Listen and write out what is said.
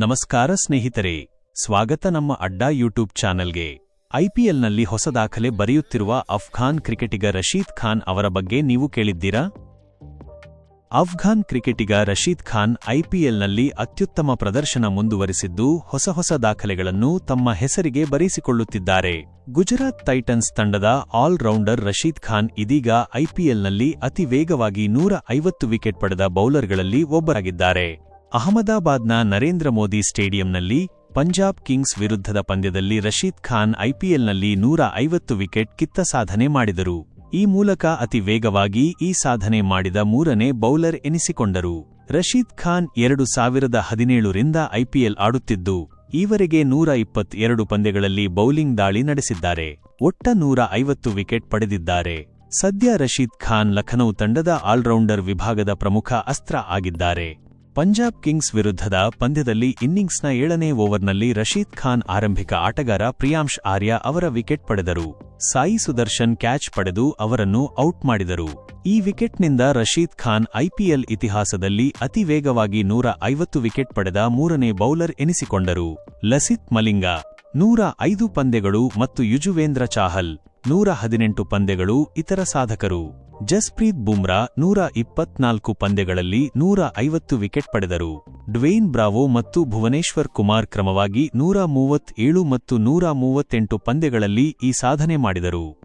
ನಮಸ್ಕಾರ ಸ್ನೇಹಿತರೆ, ಸ್ವಾಗತ ನಮ್ಮ ಅಡ್ಡಾ ಯೂಟ್ಯೂಬ್ ಚಾನೆಲ್ಗೆ. ಐಪಿಎಲ್ನಲ್ಲಿ ಹೊಸ ದಾಖಲೆ ಬರೆಯುತ್ತಿರುವ ಅಫ್ಘಾನ್ ಕ್ರಿಕೆಟಿಗ ರಶೀದ್ ಖಾನ್ ಅವರ ಬಗ್ಗೆ ನೀವು ಕೇಳಿದ್ದೀರಾ? ಅಫ್ಘಾನ್ ಕ್ರಿಕೆಟಿಗ ರಶೀದ್ ಖಾನ್ ಐಪಿಎಲ್ನಲ್ಲಿ ಅತ್ಯುತ್ತಮ ಪ್ರದರ್ಶನ ಮುಂದುವರಿಸಿದ್ದು ಹೊಸ ಹೊಸ ದಾಖಲೆಗಳನ್ನು ತಮ್ಮ ಹೆಸರಿಗೆ ಬರೆಸಿಕೊಳ್ಳುತ್ತಿದ್ದಾರೆ. ಗುಜರಾತ್ ಟೈಟನ್ಸ್ ತಂಡದ ಆಲ್ರೌಂಡರ್ ರಶೀದ್ ಖಾನ್ ಇದೀಗ ಐಪಿಎಲ್ನಲ್ಲಿ ಅತಿ ವೇಗವಾಗಿ ನೂರ ವಿಕೆಟ್ ಪಡೆದ ಬೌಲರ್ಗಳಲ್ಲಿ ಒಬ್ಬರಾಗಿದ್ದಾರೆ. ಅಹಮದಾಬಾದ್ನ ನರೇಂದ್ರ ಮೋದಿ ಸ್ಟೇಡಿಯಂನಲ್ಲಿ ಪಂಜಾಬ್ ಕಿಂಗ್ಸ್ ವಿರುದ್ಧದ ಪಂದ್ಯದಲ್ಲಿ ರಶೀದ್ ಖಾನ್ ಐಪಿಎಲ್ನಲ್ಲಿ ನೂರ ಐವತ್ತು ವಿಕೆಟ್ ಕಿತ್ತ ಸಾಧನೆ ಮಾಡಿದರು. ಈ ಮೂಲಕ ಅತಿ ವೇಗವಾಗಿ ಈ ಸಾಧನೆ ಮಾಡಿದ ಮೂರನೇ ಬೌಲರ್ ಎನಿಸಿಕೊಂಡರು. ರಶೀದ್ ಖಾನ್ ಎರಡು ಸಾವಿರದ ಹದಿನೇಳರಿಂದ ಐಪಿಎಲ್ ಆಡುತ್ತಿದ್ದು, ಈವರೆಗೆ ನೂರ ಇಪ್ಪತ್ತೆರಡು ಪಂದ್ಯಗಳಲ್ಲಿ ಬೌಲಿಂಗ್ ದಾಳಿ ನಡೆಸಿದ್ದಾರೆ. ಒಟ್ಟ ನೂರ ಐವತ್ತು ವಿಕೆಟ್ ಪಡೆದಿದ್ದಾರೆ. ಸದ್ಯ ರಶೀದ್ ಖಾನ್ ಲಖನೌ ತಂಡದ ಆಲ್ರೌಂಡರ್ ವಿಭಾಗದ ಪ್ರಮುಖ ಅಸ್ತ್ರ ಆಗಿದ್ದಾರೆ. ಪಂಜಾಬ್ ಕಿಂಗ್ಸ್ ವಿರುದ್ಧದ ಪಂದ್ಯದಲ್ಲಿ ಇನ್ನಿಂಗ್ಸ್ನ ಏಳನೇ ಓವರ್ನಲ್ಲಿ ರಶೀದ್ ಖಾನ್ ಆರಂಭಿಕ ಆಟಗಾರ ಪ್ರಿಯಾಂಶ್ ಆರ್ಯ ಅವರ ವಿಕೆಟ್ ಪಡೆದರು. ಸಾಯಿ ಸುದರ್ಶನ್ ಕ್ಯಾಚ್ ಪಡೆದು ಅವರನ್ನು ಔಟ್ ಮಾಡಿದರು. ಈ ವಿಕೆಟ್ನಿಂದ ರಶೀದ್ ಖಾನ್ ಐಪಿಎಲ್ ಇತಿಹಾಸದಲ್ಲಿ ಅತಿ ವೇಗವಾಗಿ ನೂರ ಐವತ್ತು ವಿಕೆಟ್ ಪಡೆದ ಮೂರನೇ ಬೌಲರ್ ಎನಿಸಿಕೊಂಡರು. ಲಸಿತ್ ಮಲಿಂಗ, ನೂರ ಐದು ಪಂದ್ಯಗಳು ಮತ್ತು ಯುಜುವೇಂದ್ರ ಚಾಹಲ್, ನೂರ ಹದಿನೆಂಟು ಪಂದ್ಯಗಳು ಇತರ ಸಾಧಕರು. ಜಸ್ಪ್ರೀತ್ ಬುಮ್ರಾ ನೂರ ಇಪ್ಪತ್ನಾಲ್ಕು ಪಂದ್ಯಗಳಲ್ಲಿ ನೂರ ಐವತ್ತು ವಿಕೆಟ್ ಪಡೆದರು. ಡ್ವೇನ್ ಬ್ರಾವೋ ಮತ್ತು ಭುವನೇಶ್ವರ್ ಕುಮಾರ್ ಕ್ರಮವಾಗಿ ನೂರ ಮೂವತ್ತೇಳು ಮತ್ತು ನೂರ ಮೂವತ್ತೆಂಟು ಪಂದ್ಯಗಳಲ್ಲಿ ಈ ಸಾಧನೆ ಮಾಡಿದರು.